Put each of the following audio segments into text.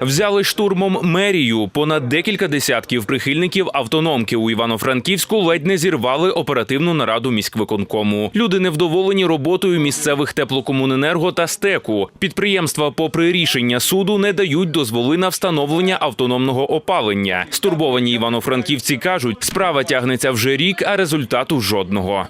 Взяли штурмом мерію. Понад декілька десятків прихильників автономки у Івано-Франківську ледь не зірвали оперативну нараду міськвиконкому. Люди невдоволені роботою місцевих теплокомуненерго та стеку. Підприємства, попри рішення суду, не дають дозволи на встановлення автономного опалення. Стурбовані івано-франківці кажуть, справа тягнеться вже рік, а результату жодного.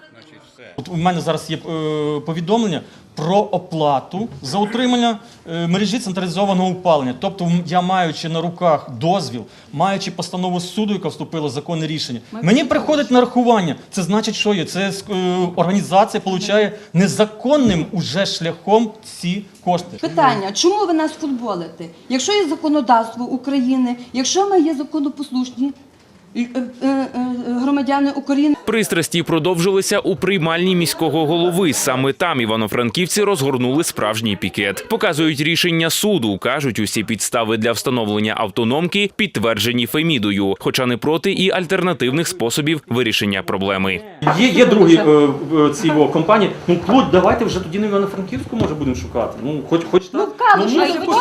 От у мене зараз є е, повідомлення про оплату за утримання е, мережі централізованого опалення. Тобто, я маючи на руках дозвіл, маючи постанову суду, яка вступила в законне рішення, мені приходить нарахування. Це значить, що є? Це е, організація получає незаконним уже шляхом ці кошти. Питання, чому ви нас футболите? Якщо є законодавство України, якщо ми є законопослушні громадяни України, Пристрасті продовжилися у приймальні міського голови. Саме там івано-франківці розгорнули справжній пікет. Показують рішення суду. кажуть, усі підстави для встановлення автономки підтверджені Фемідою, хоча не проти і альтернативних способів вирішення проблеми. Є, є другі е, е, ці компанії. Ну, плоть, давайте вже тоді на Івано-Франківську може будемо шукати. Ну, хоч, хоч так. Ну, Калуші, ну,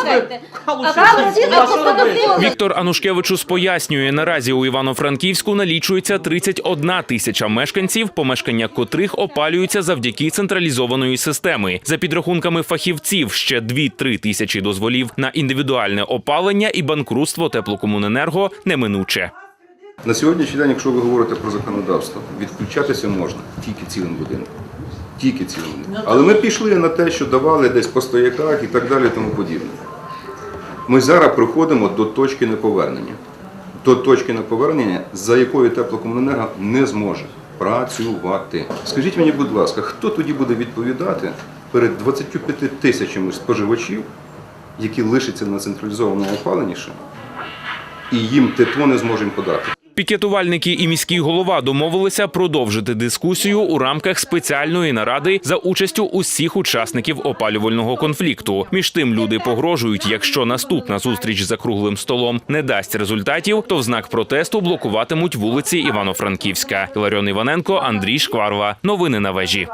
ну. Віктор Анушкевичус пояснює, наразі у Івано-Франківську налічується 31 тисяча мешканців, помешкання котрих опалюються завдяки централізованої системи. За підрахунками фахівців, ще 2-3 тисячі дозволів на індивідуальне опалення і банкрутство теплокомуненерго неминуче. На сьогоднішній день, якщо ви говорите про законодавство, відключатися можна тільки цілим будинком. Тільки цілим. Але ми пішли на те, що давали десь по стояках і так далі, тому подібне. Ми зараз приходимо до точки неповернення. До точки на повернення, за якою теплокомуненерго не зможе працювати. Скажіть мені, будь ласка, хто тоді буде відповідати перед 25 тисячами споживачів, які лишаться на централізованому опаленні ще, і їм тепло не зможемо подати? Пікетувальники і міський голова домовилися продовжити дискусію у рамках спеціальної наради за участю усіх учасників опалювального конфлікту. Між тим люди погрожують, якщо наступна зустріч за круглим столом не дасть результатів, то в знак протесту блокуватимуть вулиці Івано-Франківська. Ларіон Іваненко, Андрій Шкварва. Новини на вежі.